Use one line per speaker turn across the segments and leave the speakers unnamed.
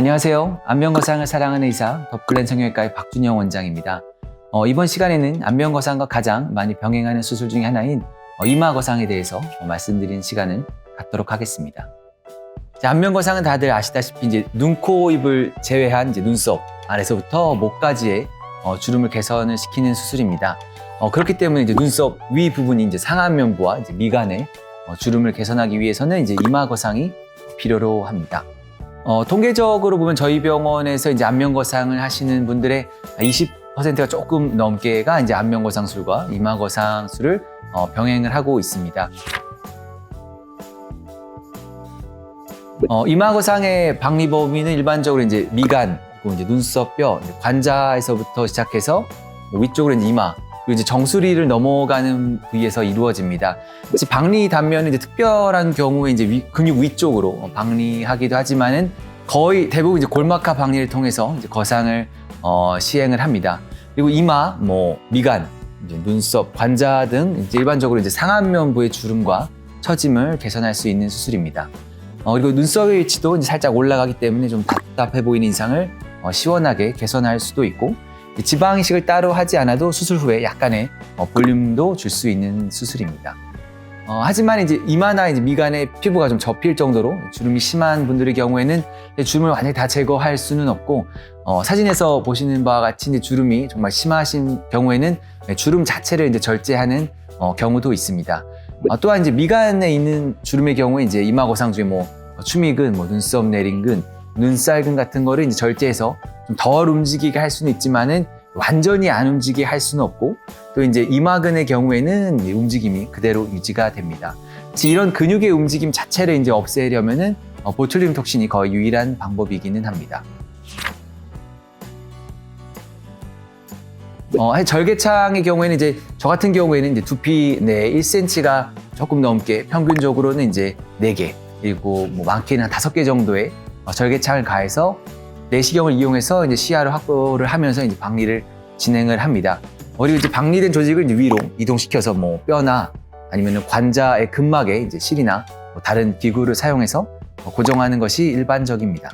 안녕하세요. 안면거상을 사랑하는 의사 덕글렌 성형외과의 박준영 원장입니다. 어, 이번 시간에는 안면거상과 가장 많이 병행하는 수술 중에 하나인 어, 이마거상에 대해서 어, 말씀드리는 시간을 갖도록 하겠습니다. 자, 안면거상은 다들 아시다시피 이제 눈, 코, 입을 제외한 이제 눈썹 아래서부터 목까지의 어, 주름을 개선을 시키는 수술입니다. 어, 그렇기 때문에 이제 눈썹 위 부분이 이제 상안면부와 이제 미간의 어, 주름을 개선하기 위해서는 이제 이마거상이 필요로 합니다. 어, 통계적으로 보면 저희 병원에서 이제 안면거상을 하시는 분들의 20%가 조금 넘게가 이제 안면거상술과 이마거상술을 어, 병행을 하고 있습니다. 어, 이마거상의 박리 범위는 일반적으로 이제 미간, 그리고 이제 눈썹 뼈, 관자에서부터 시작해서 뭐 위쪽으로 이제 이마, 그리고 이제 정수리를 넘어가는 부위에서 이루어집니다. 이제 박리 단면은 이제 특별한 경우에 이제 위- 근육 위쪽으로 어, 박리하기도 하지만은 거의 대부분 이제 골막하 박리를 통해서 이제 거상을 어, 시행을 합니다. 그리고 이마, 뭐 미간, 눈썹, 관자 등 이제 일반적으로 이제 상안면 부의 주름과 처짐을 개선할 수 있는 수술입니다. 어, 그리고 눈썹의 위치도 이제 살짝 올라가기 때문에 좀 답답해 보이는 인상을 어, 시원하게 개선할 수도 있고 이 지방 이식을 따로 하지 않아도 수술 후에 약간의 어, 볼륨도 줄 수 있는 수술입니다. 어, 하지만 이제 이마나 이제 미간의 피부가 좀 접힐 정도로 주름이 심한 분들의 경우에는 주름을 완전히 다 제거할 수는 없고 어, 사진에서 보시는 바와 같이 이제 주름이 정말 심하신 경우에는 주름 자체를 이제 절제하는 어, 경우도 있습니다. 어, 또한 이제 미간에 있는 주름의 경우에 이제 이마거상 중에 뭐 추미근, 뭐 눈썹 내린근, 눈살근 같은 거를 이제 절제해서 좀 덜 움직이게 할 수는 있지만은 완전히 안 움직이게 할 수는 없고 또 이제 이마근의 경우에는 이 움직임이 그대로 유지가 됩니다. 이런 근육의 움직임 자체를 이제 없애려면은 어, 보툴리움 톡신이 거의 유일한 방법이기는 합니다. 어, 절개창의 경우에는 이제 저 같은 경우에는 이제 두피 내 1cm가 조금 넘게 평균적으로는 이제 4개 그리고 뭐 많게는 한 5개 정도의 어, 절개창을 가해서 내시경을 이용해서 이제 시야를 확보를 하면서 이제 박리를 진행을 합니다. 어, 그리고 이제 박리된 조직을 이제 위로 이동시켜서 뭐 뼈나 아니면 관자의 근막에 이제 실이나 뭐 다른 기구를 사용해서 어, 고정하는 것이 일반적입니다.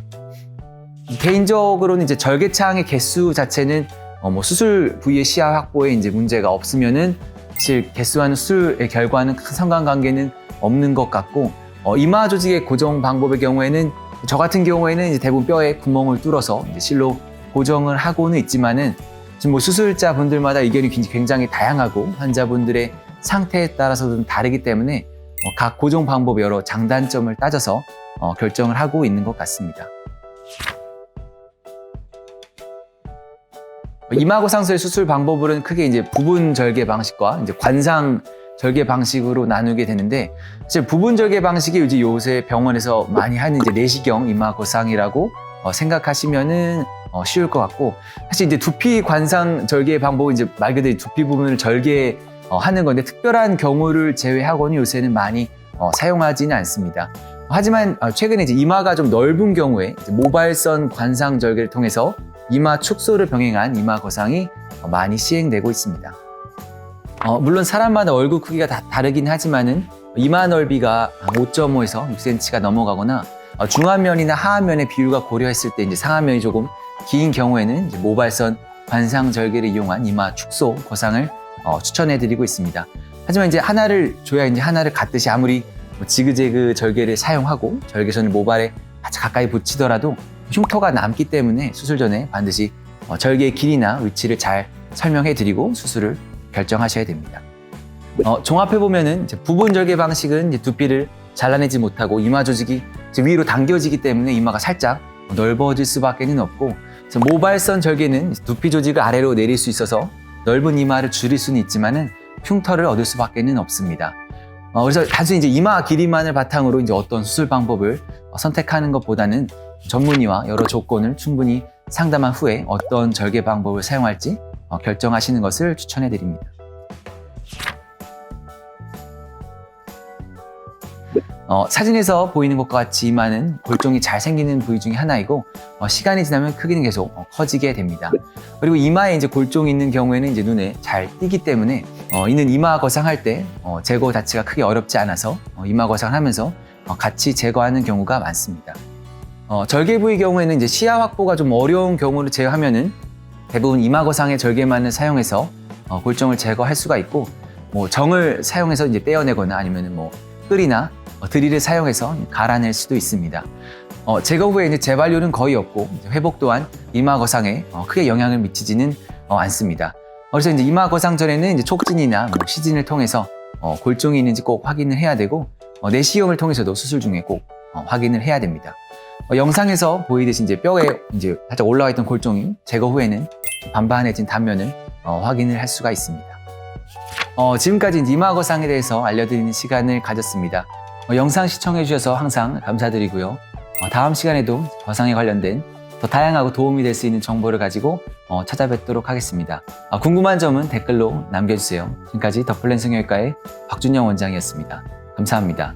개인적으로는 이제 절개창의 개수 자체는 어, 뭐 수술 부위의 시야 확보에 이제 문제가 없으면은 사실 개수와는 수술의 결과는 큰 상관관계는 없는 것 같고 어, 이마 조직의 고정 방법의 경우에는 저 같은 경우에는 이제 대부분 뼈에 구멍을 뚫어서 이제 실로 고정을 하고는 있지만은 지금 뭐 수술자 분들마다 의견이 굉장히- 다양하고 환자분들의 상태에 따라서 좀 다르기 때문에 어, 각 고정 방법 여러 장단점을 따져서 어, 결정을 하고 있는 것 같습니다. 이마고 상수의 수술 방법으로는 크게 이제 부분 절개 방식과 이제 관상 절개 방식으로 나누게 되는데 사실 부분 절개 방식이 이제 요새 병원에서 많이 하는 이제 내시경 이마고상이라고 어, 생각하시면은 어, 쉬울 것 같고 사실 이제 두피 관상 절개 방법은 이제 말 그대로 두피 부분을 절개 어, 하는 건데 특별한 경우를 제외하고는 요새는 많이 어, 사용하지는 않습니다. 하지만 어, 최근에 이제 이마가 좀 넓은 경우에 모발선 관상 절개를 통해서 이마 축소를 병행한 이마 거상이 어, 많이 시행되고 있습니다. 어, 물론 사람마다 얼굴 크기가 다 다르긴 하지만은 이마 넓이가 5.5에서 6cm가 넘어가거나 어, 중안면이나 하안면의 비율과 고려했을 때 이제 상안면이 조금 긴 경우에는 모발선 관상 절개를 이용한 이마 축소 거상을 어, 추천해드리고 있습니다. 하지만 이제 하나를 줘야 이제 하나를 갖듯이 아무리 뭐 지그재그 절개를 사용하고 절개선을 모발에 가까이 붙이더라도 흉터가 남기 때문에 수술 전에 반드시 어, 절개의 길이나 위치를 잘 설명해드리고 수술을 결정하셔야 됩니다. 어, 종합해 보면은 부분 절개 방식은 두피를 잘라내지 못하고 이마 조직이 위로 당겨지기 때문에 이마가 살짝 넓어질 수밖에는 없고 모발선 절개는 두피 조직을 아래로 내릴 수 있어서 넓은 이마를 줄일 수는 있지만은 흉터를 얻을 수밖에는 없습니다. 어, 그래서 단순히 이제 이마 길이만을 바탕으로 이제 어떤 수술 방법을 어, 선택하는 것보다는 전문의와 여러 조건을 충분히 상담한 후에 어떤 절개 방법을 사용할지 어, 결정하시는 것을 추천해 드립니다. 어, 사진에서 보이는 것과 이마는 골종이 잘 생기는 부위 중에 하나이고 어, 시간이 지나면 크기는 계속 어, 커지게 됩니다. 그리고 이마에 이제 골종이 있는 경우에는 이제 눈에 잘 띄기 때문에 어, 이는 이마 거상할 때 어, 제거 자체가 크게 어렵지 않아서 어, 이마 거상을 하면서 어, 같이 제거하는 경우가 많습니다. 어, 절개 부위 경우에는 이제 시야 확보가 좀 어려운 경우를 제외하면은 대부분 이마거상의 절개만을 사용해서 어, 골정을 제거할 수가 있고 뭐 정을 사용해서 이제 떼어내거나 아니면은 뭐 끌이나 어, 드릴을 사용해서 갈아낼 수도 있습니다. 어, 제거 후에 이제 재발률은 거의 없고 회복 또한 이마 거상에 어, 크게 영향을 미치지는 어, 않습니다. 그래서 이제 이마 거상 전에는 이제 촉진이나 뭐 시진을 통해서 어, 골종이 있는지 꼭 확인을 해야 되고 어, 내시경을 통해서도 수술 중에 꼭 어, 확인을 해야 됩니다. 어, 영상에서 보이듯이 이제 뼈에 이제 살짝 올라와 있던 골종이 제거 후에는 반반해진 단면을 어, 확인을 할 수가 있습니다. 어, 지금까지 이마거상에 대해서 알려드리는 시간을 가졌습니다. 어, 영상 시청해 주셔서 항상 감사드리고요. 어, 다음 시간에도 거상에 관련된 더 다양하고 도움이 될 수 있는 정보를 가지고 어, 찾아뵙도록 하겠습니다. 아, 궁금한 점은 댓글로 남겨주세요. 지금까지 더플랜 성형외과의 박준영 원장이었습니다. 감사합니다.